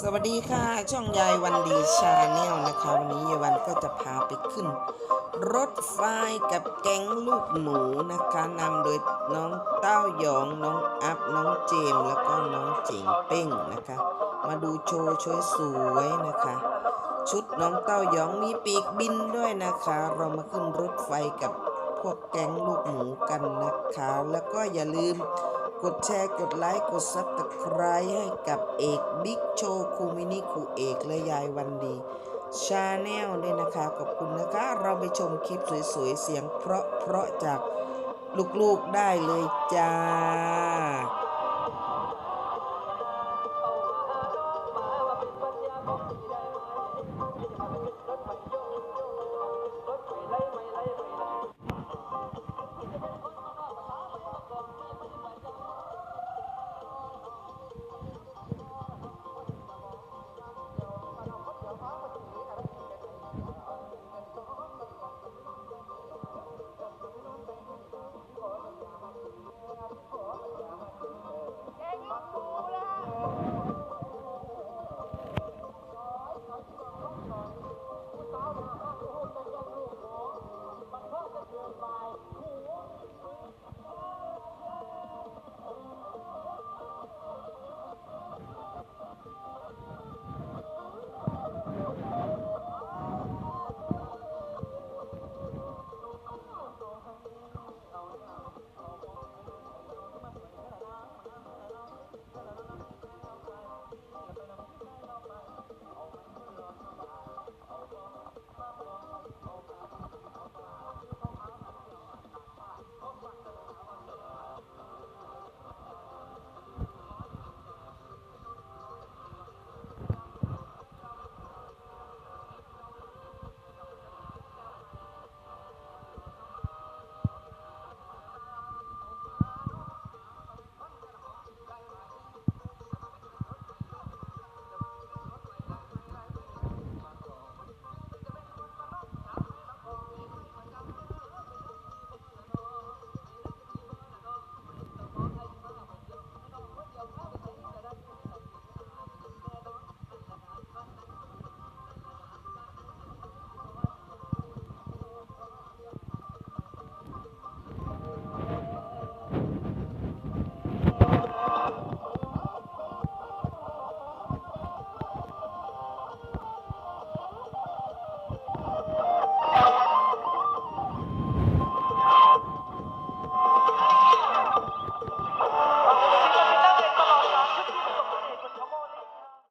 สวัสดีค่ะ ช่องยายวันดีชาแนลนะคะ วันนี้ยายวันก็จะพาไปขึ้น รถไฟกับแก๊งลูกหมูนะคะนำโดยน้องเต้าหยองน้องอัพน้องเจม แล้วก็น้องเจ๋งเป้งนะคะ มาดูโชว์ช่วยสวยนะคะ ชุดน้องเต้าหยองมีปีกบินด้วยนะคะ เรามาขึ้นรถไฟกับพวกแก๊งลูกหมูกันนะคะ แล้วก็อย่าลืม กดแชร์ กดไลค์ กดซับสไครต์ให้กับเอกบิ๊กโชว์คูมินิคูเอกและยายวันดีชาแนลด้วยนะคะ ขอบคุณนะคะ เราไปชมคลิปสวยๆ เสียงเพราะเพราะๆจากลูกๆได้เลยจ้า